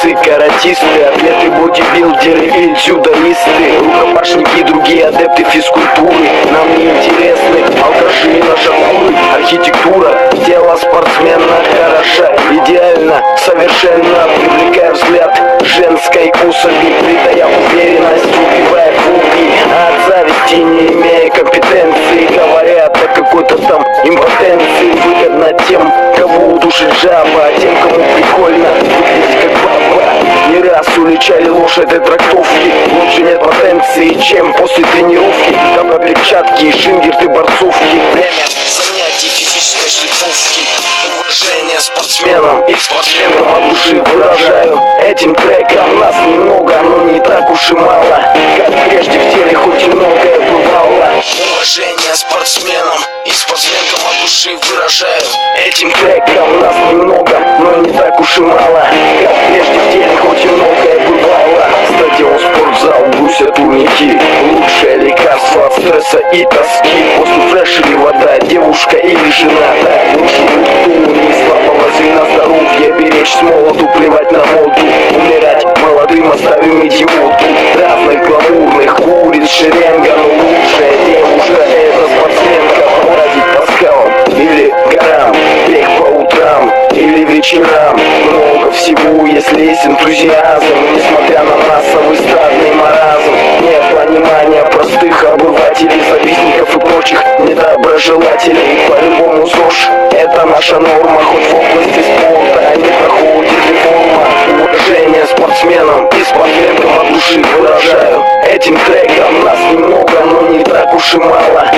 пловцы, каратисты Атлеты, бодибилдеры и дзюдоисты Рукопашники другие адепты физкультуры. Нам не интересны алкаши и нашакуры Архитектура тела спортсмена хороша Идеально, совершенно привлекая взгляд женской особи Придая уверенность, убивая фуги От зависти не имея компетенции Говорят о какой-то там импотенции Не раз уличали лошадь от трактовки. Лучше нет потенции, чем после тренировки. Там перчатки, и шингерты, борцовки. Время занятий физической шлифовки Уважение спортсменам и спортсменам от души выражаю Этим треком нас немного, но не так уж и мало. Как прежде в теле хоть и многое бывало. Уважение спортсменам и спортсменкам от души выражаю Этим треком нас немного, но не так уж и мало стресса и тоски. После фреша или вода, девушка или жена. Так лучше не слабого звена здоровья Беречь с молоду, плевать на моду Умирать молодым оставим идиоту Разных гламурных куриц шеренга Но лучшая девушка это спортсменка Бродить по скалам или горам Бег по утрам или вечерам. Много всего, если есть энтузиазм Несмотря на массовый желателей по-любому ЗОЖ Это наша норма, хоть в области спорта Не проходит реформа. Уважение спортсменам и спортсменкам от души выражаю. Этим треком нас немного, но не так уж и мало.